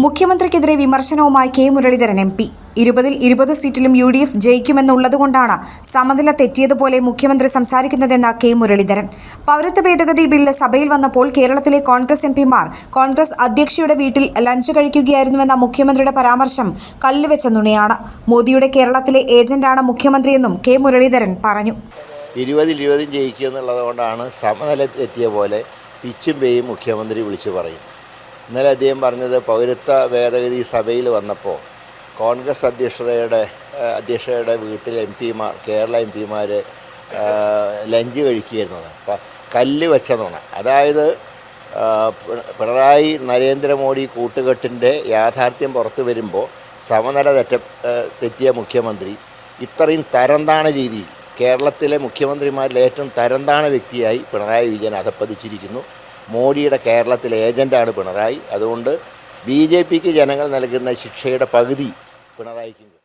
മുഖ്യമന്ത്രിക്കെതിരെ വിമർശനവുമായി K Muraleedharan M P. ഇരുപതിൽ ഇരുപത് സീറ്റിലും യു ഡി എഫ് ജയിക്കുമെന്നുള്ളതുകൊണ്ടാണ് സമനില തെറ്റിയതുപോലെ മുഖ്യമന്ത്രി സംസാരിക്കുന്നതെന്ന കെ മുരളീധരൻ. പൗരത്വ ഭേദഗതി ബില്ല് സഭയിൽ വന്നപ്പോൾ കേരളത്തിലെ കോൺഗ്രസ് എം പിമാർ കോൺഗ്രസ് അധ്യക്ഷയുടെ വീട്ടിൽ ലഞ്ച് കഴിക്കുകയായിരുന്നുവെന്ന മുഖ്യമന്ത്രിയുടെ പരാമർശം കല്ലുവെച്ച നുണയാണ്. മോദിയുടെ കേരളത്തിലെ ഏജന്റാണ് മുഖ്യമന്ത്രിയെന്നും കെ മുരളീധരൻ പറഞ്ഞു. ഇരുപതിൽ ഇരുപതും ജയിക്കുക എന്നുള്ളതുകൊണ്ടാണ് സമനില തെറ്റിയ പോലെ പിച്ചും പേയും മുഖ്യമന്ത്രി വിളിച്ചു പറയുന്നത്. ഇന്നലെ അദ്ദേഹം പറഞ്ഞത് പൗരത്വ ഭേദഗതി സഭയിൽ വന്നപ്പോൾ കോൺഗ്രസ് അധ്യക്ഷതയുടെ അധ്യക്ഷയുടെ വീട്ടിൽ എം പിമാർ കേരള എം പിമാർ ലഞ്ച് കഴിക്കുകയായിരുന്നു. അപ്പം കല്ല് വെച്ചതാണ്. അതായത് പിണറായി നരേന്ദ്രമോദി കൂട്ടുകെട്ടിന്റെ യാഥാർത്ഥ്യം പുറത്തു വരുമ്പോൾ സമനില തെറ്റ തെറ്റിയ മുഖ്യമന്ത്രി ഇത്രയും തരംതാണ രീതിയിൽ കേരളത്തിലെ മുഖ്യമന്ത്രിമാരിൽ ഏറ്റവും തരംതാണ വ്യക്തിയായി പിണറായി വിജയൻ അധപ്പതിച്ചിരിക്കുന്നു. മോഡിയുടെ കേരളത്തിലെ ഏജന്റാണ് പിണറായി. അതുകൊണ്ട് ബി ജെ പിക്ക് ജനങ്ങൾ നൽകുന്ന ശിക്ഷയുടെ പകുതി പിണറായിക്കും